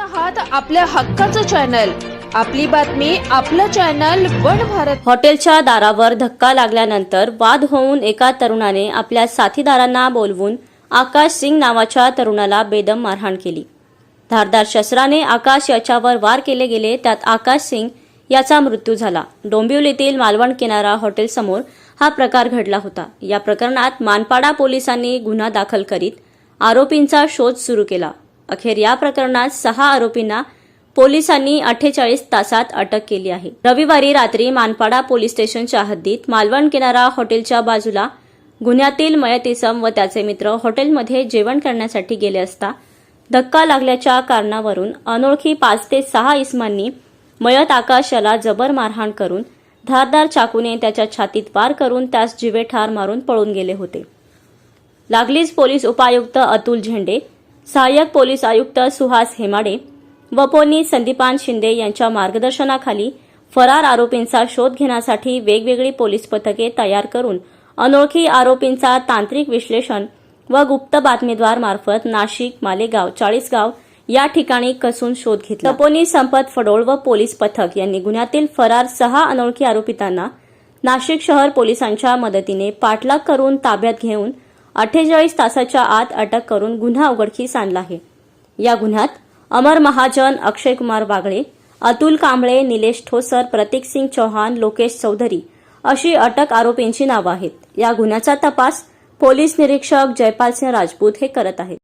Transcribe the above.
आहात आपल्या हक्काचं चॅनल. आपली बातमी आपलं चॅनल वन भारत. हॉटेलच्या दारावर धक्का लागल्यानंतर वाद होऊन एका तरुणाने आपल्या साथीदारांना बोलवून आकाश सिंग नावाच्या तरुणाला बेदम मारहाण केली. धारदार शस्त्राने आकाश याच्यावर वार केले गेले त्यात आकाश सिंग याचा मृत्यू झाला. डोंबिवलीतील मालवण किनारा हॉटेलसमोर हा प्रकार घडला होता. या प्रकरणात मानपाडा पोलिसांनी गुन्हा दाखल करीत आरोपींचा शोध सुरू केला. अखेर या प्रकरणात सहा आरोपींना पोलिसांनी अठ्ठेचाळीस तासात अटक केली आहे. रविवारी रात्री मानपाडा पोलीस स्टेशनच्या हद्दीत मालवण किनारा हॉटेलच्या बाजूला गुन्ह्यातील मयत इसम व त्याचे मित्र हॉटेलमध्ये जेवण करण्यासाठी गेले असता धक्का लागल्याच्या कारणावरून अनोळखी पाच ते सहा इसमांनी मयत आकाश याला जबर मारहाण करून धारदार चाकूने त्याच्या छातीत वार करून त्यास जिवे ठार मारून पळून गेले होते. लागलीच पोलीस उपायुक्त अतुल झेंडे सहाय्यक पोलीस आयुक्त सुहास हेमाडे व पोलीस संदीपान शिंदे यांच्या मार्गदर्शनाखाली फरार आरोपींचा शोध घेण्यासाठी वेगवेगळी पोलीस पथके तयार करून अनोळखी आरोपींचा तांत्रिक विश्लेषण व गुप्त बातमीद्वार मार्फत नाशिक मालेगाव चाळीसगाव या ठिकाणी कसून शोध घेतला. तपोनी संपत फडोळ व पोलीस पथक यांनी गुन्ह्यातील फरार सहा अनोळखी आरोपितांना नाशिक शहर पोलिसांच्या मदतीने पाठलाग करून ताब्यात घेऊन अठ्ठेचाळीस तासाच्या आत अटक करून गुन्हा उघडकीस आणला आहे. या गुन्ह्यात अमर महाजन अक्षय कुमार बागळे अतुल कांबळे निलेश ठोसर प्रतीक सिंग चौहान लोकेश चौधरी अशी अटक आरोपींची नावं आहेत. या गुन्ह्याचा तपास पोलीस निरीक्षक जयपाल सिंह राजपूत हे करत आहेत.